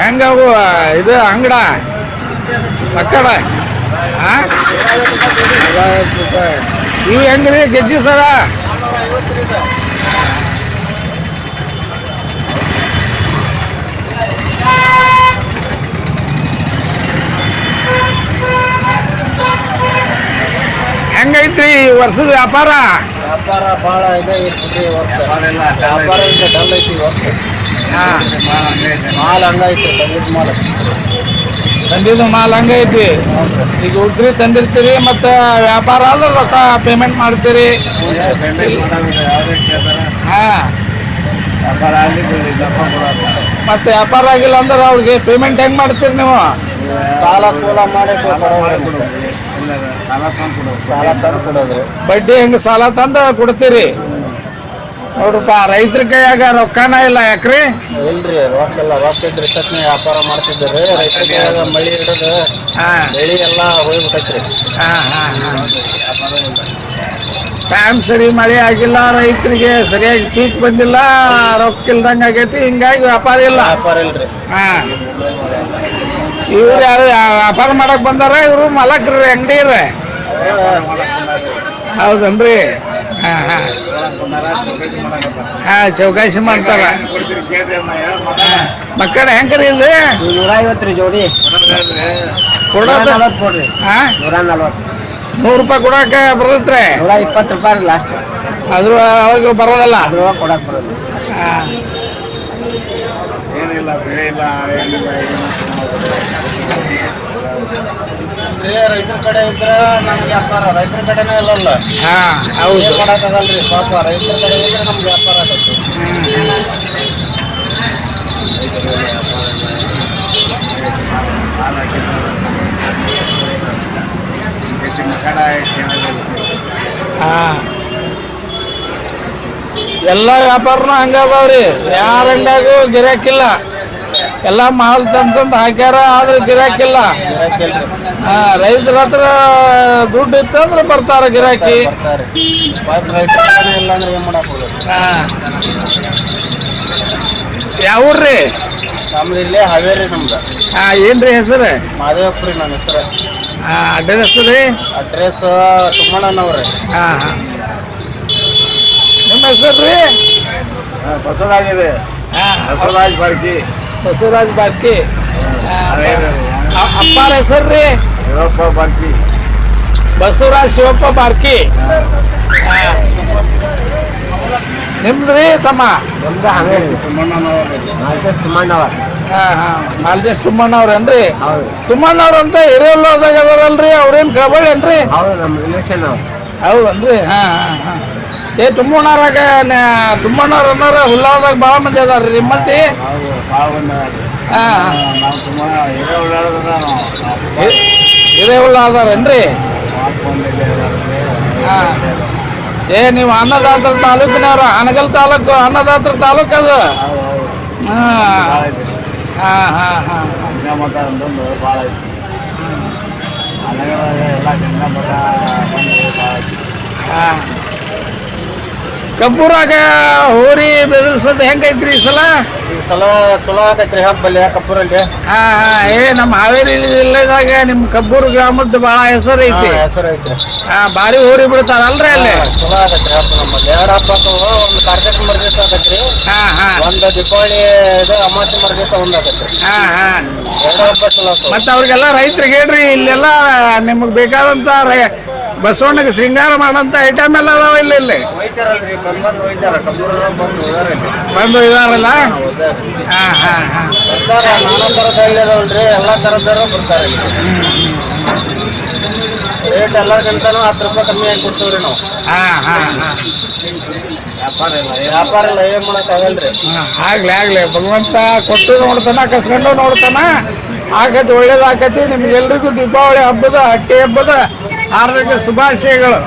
ಹೆಂಗವು ಇದು ಅಂಗಡ? ಅಕ್ಕಡ. ಇವು ಹೆಂಗ್ರಿ ಗೆಜ್ಜಿ ಸರ? ಹೆಂಗೈತ್ರಿ ವರ್ಷದ ವ್ಯಾಪಾರ? ವ್ಯಾಪಾರ ಭಾಳ ಇದೆ ಇರ್ತದೆ ವರ್ಷ. ವ್ಯಾಪಾರ ಈಗ ಡಲ್ ಐತಿ ವರ್ಷ. ಹಾ ಮಾಲ್ ಹಂಗೈತಿ ತಂದಿದ್ ಮಾಲ್ ತಂದಿದ್ದು ಮಾಲ್ ಹಂಗೈತಿ ಈಗ ಉದ್ರಿ ತಂದಿರ್ತೀರಿ ಮತ್ತು ವ್ಯಾಪಾರ ಅಲ್ಲ ರೊಕ್ಕ ಪೇಮೆಂಟ್ ಮಾಡ್ತೀರಿ. ಹಾಂ. ಮತ್ತೆ ವ್ಯಾಪಾರ ಆಗಿಲ್ಲ ಅಂದ್ರೆ ಅವ್ರಿಗೆ ಪೇಮೆಂಟ್ ಹೆಂಗ್ ಮಾಡ್ತೀರಿ ನೀವು? ಸಾಲ ಸೂಲ ಮಾಡಿ ಸಾಲ ತಂದು ಕೊಡೋದ್ರಿ ಬಡ್ಡಿ ಹೆಂಗ್ ಸಾಲ ತಂದ ಕೊಡ್ತೀರಿ? ನೋಡ್ರಪ್ಪ ರೈತರ ಕೈಯಾಗ ರೊಕ್ಕನ ಇಲ್ಲ ಯಾಕ್ರಿ? ಇಲ್ರಿ ರೊಕ್ಕೆಲ್ಲ ರೊಕ್ಕ ಇದ್ರೆ ಚಟ್ನಿ ವ್ಯಾಪಾರ ಮಾಡ್ತಿದ್ದೀರಿ. ರೈತರ ಕೈಯಾಗ ಮಳಿ ಹಿಡಿದು ಬೆಳಿ ಎಲ್ಲ ಹೋಗ್ಬಿಟ್ಟೈತ್ರಿ ಹಾಂ ಹಾಂ ಟೈಮ್ ಸರಿ ಮಳೆ ಆಗಿಲ್ಲ ರೈತರಿಗೆ ಸರಿಯಾಗಿ ಪೀಕ್ ಬಂದಿಲ್ಲ ರೊಕ್ಕ ಇಲ್ದಂಗೆ ಆಗೈತಿ ಹಿಂಗಾಗಿ ವ್ಯಾಪಾರ ಇಲ್ಲ. ವ್ಯಾಪಾರ ಇಲ್ರಿ. ಹಾ. ಇವ್ರು ಯಾರು ವ್ಯಾಪಾರ ಮಾಡಕ್ ಬಂದಾರ ಇವರು ಮಲಕ್ರಿ ಅಂಗಡಿ ರೀ ಹೌದನ್ರಿ? ಹಾ ಹಾ. ಹಾ ಚೌಕಾಸಿ ಮಾಡ್ತಾರ. ಮಕ್ಕಳ ಹೆಂಗ್ರಿ ಇದು ನೂರ ಐವತ್ತು ಜೋಡಿ. ಕೊಡೋದು? ಹಾ? ನೂರ ನಲ್ವತ್ತು ನೂರು ರೂಪಾಯಿ ಕೊಡಕ್ಕೆ ಬರ್ತೈತ್ರಿ ನೂರ ಇಪ್ಪತ್ತು ರೂಪಾಯಿ ಲಾಸ್ಟ್. ಅದ್ರ ಅವಾಗ ಬರೋದಲ್ಲ ಕೊಡಕ್ಕೆ ಬರೋದು. ಹಾ. ಏನಿಲ್ಲ ಬೆಳೆ ಇಲ್ಲ ರೈತರ ಕಡೆ ಇದ್ರೆ ನಮ್ಗೆ ವ್ಯಾಪಾರ ರೈತರ ಕಡೆನೇ ಇಲ್ಲಲ್ಲ. ಹಾ ಹೌದು. ಮಾಡಕ್ಕಾಗಲ್ರಿ ಪಾಪ ರೈತರ ಕಡೆ ಇದ್ರೆ ನಮ್ಗೆ ವ್ಯಾಪಾರ ಆಗತ್ತೆ. ಹಾ. ಎಲ್ಲ ವ್ಯಾಪಾರನು ಹಂಗದವ್ರಿ ಯಾರ ಅಂಗಡಿಯಾಗೂ ಗಿರಾಕಿಲ್ಲ. ಎಲ್ಲ ಮಾಲ್ ತಂತಂದು ಹಾಕ್ಯಾರ ಆದ್ರೆ ಗಿರಾಕಿಲ್ಲ. ರೈತರ ಹತ್ರ ದುಡ್ಡು ಇತ್ತಂದ್ರೆ ಬರ್ತಾರ ಗಿರಾಕಿ. ಯಾವ್ರಿ ನಮ್ದು ಇಲ್ಲೇ ಹಾವೇರಿ ನಮ್ದು. ಹಾ ಏನ್ರಿ ಹೆಸರು? ಮಾದೇವಪ್ರಿ ನನ್ನ ಹೆಸರು. ಹಾ ಅಡ್ರೆಸ್ ರೀ? ಅಡ್ರೆಸ್ ತುಮ್ಮಣ್ಣನವ್ರಿ. ಹಾ ಹಾ. ನಿಮ್ಮ ಹೆಸರು ರೀ ಬಸವರಾಜ್ ಹಾ. ಬಸವರಾಜ್ ಬರ್ಗಿ ಬಸವರಾಜ್ ಬಾರ್ಕಿ. ಅಪ್ಪಾರ ಹೆಸರು ರೀ ಶಿವಪ್ಪ ಬರ್ಗಿ ಬಸವರಾಜ್ ಶಿವಪ್ಪ ಬಾರ್ಕಿ. ಹಾ. ನಿಮ್ದ್ರಿ ತಮ್ಮ? ನಮ್ದು ಹಾವೇರಿ ತುಮ್ಮಣ್ಣನವ್ರಿ ಹಾಂ ಹಾಂ. ನಾಲ್ದೇಶ್ ಏನು ಏನ್ರಿ? ಹೌದು. ತುಮ್ಮಣ್ಣವ್ರ ಅಂತ ಹಿರಿಯಲ್ಲೋದಾಗ ಅದಾರಲ್ರಿ ಅವ್ರೇನ್ ಕಬಳ್ಳಿ ಏನ್ರಿ? ಹೌದು ನಮ್ಮ ರಿಲೇಷನ್ ಅವ್ರು. ಹೌದನ್ರಿ? ಹಾಂ ಹಾಂ ಹಾ. ಏ ತುಮ್ಮಣ್ಣವ್ರಾಗ ತುಮ್ಮಣ್ಣವ್ರ ಅನ್ನೋರ ಹುಲ್ಲಾದಾಗ ಭಾಳ ಮಂದಿ ಅದಾರ ನಿಮ್ಮ ಮಂದಿ ಹೌದು ಭಾಳ ಬಂದ ಹಾ ನಾವು ಹಿರೇಹುಲ್ಲ ಅದಾರೇನ್ರಿ ಹಾ ಏ ನೀವು ಅನ್ನದಾತರ ತಾಲೂಕಿನವ್ರ ಅನಗಲ್ ತಾಲೂಕು ಅನ್ನದಾತರ ತಾಲೂಕು ಅದು. ಹಾಂ. ಹಾಂ ಹಾಂ ಹಾಂ. ಗಂಗಾಮಠ ಅಂತಂದು ಭಾಳ ಐತಿ ಅನಗರ ಎಲ್ಲ ಗಂಗಾಮಠ ಬಂದು ಭಾಳ ಐತಿ ಹಾ ಕಬ್ಬೂರಾಗ ಹೋರಿ ಬೆದರ್ಸೋದು ಹೆಂಗೈತ್ರಿ ಈ ಸಲ? ಈ ಸಲ ಚಲೋ ಆಗೈತ್ರಿ ಹಬ್ಬಲ್ಲಿ ಕಪ್ಪೂರಲ್ಲಿ ಹಾ ಹಾ ಏ ನಮ್ಮ ಹಾವೇರಿ ಜಿಲ್ಲೆದಾಗ ನಿಮ್ಮ ಕಬ್ಬೂರು ಗ್ರಾಮದ್ದು ಭಾಳ ಹೆಸರು ಐತಿ. ಹೆಸರು ಐತ್ರಿ. ಹಾ ಭಾರಿ ಹೋರಿ ಬಿಡ್ತಾರಲ್ರಿ ಅಲ್ಲಿ? ಚಲೋ ಆಗೈತ್ರಿ ಹಬ್ಬ ನಮ್ಮಲ್ಲಿ. ಎರಡು ಹಬ್ಬ ಆತಾವು. ಒಂದು ಕಾರ್ತಿಕ ಮರು ದಿವಸ ಆಗೈತ್ರಿ. ಹಾ ಹಾ. ಒಂದು ದೀಪಾವಳಿ ಇದು ಅಮಾವಾಸ್ಯೆ ಮರ ದಿವಸ ಒಂದು ಆಗೈತ್ರಿ. ಹಾ ಹಾ. ಎರಡು ಹಬ್ಬ ಚಲೋ ಮತ್ತೆ ಅವ್ರಿಗೆಲ್ಲ ರೈತರಿಗೆ ಹೇಳ್ರಿ ಇಲ್ಲೆಲ್ಲ ನಿಮಗೆ ಬೇಕಾದಂತ ರೈ- ಬಸವಣ್ಣಗೆ ಶೃಂಗಾರ ಮಾಡೋಂಥ ಐಟಮ್ ಎಲ್ಲ ಅದಾವ ಇಲ್ಲ ಇಲ್ಲಿ. ಬಂದ್ ಇದಾರಲ್ಲ ಹಾಂ ಹಾಂ ಹಾ ಎಲ್ಲ ಥರದವರು ಬರ್ತಾರೆ ರೇಟ್ ಎಲ್ಲರಿಗಿಂತನೂ ಹತ್ತು ರೂಪಾಯಿ ಕಮ್ಮಿ ಆಗಿ ರೀ ನಾವು. ಹಾ ಹಾ ಹಾ. ವ್ಯಾಪಾರ ಇಲ್ಲ ವ್ಯಾಪಾರ ಇಲ್ಲ ಏನ್ ಮಾಡಕ್ ಆಗಲ್ರಿ. ಹಾ, ಆಗ್ಲಿ ಆಗ್ಲಿ. ಭಗವಂತ ಕೊಟ್ಟು ನೋಡ್ತಾನ ಕಸ್ಕೊಂಡು ನೋಡ್ತಾನ. ಆಗತ್ತೆ ಒಳ್ಳೇದಾಕತಿ ನಿಮ್ಗೆಲ್ರಿಗೂ ದೀಪಾವಳಿ ಹಬ್ಬದ ಹಟ್ಟಿ ಹಬ್ಬದ ಹಾರ್ದಿಕ ಶುಭಾಶಯಗಳು.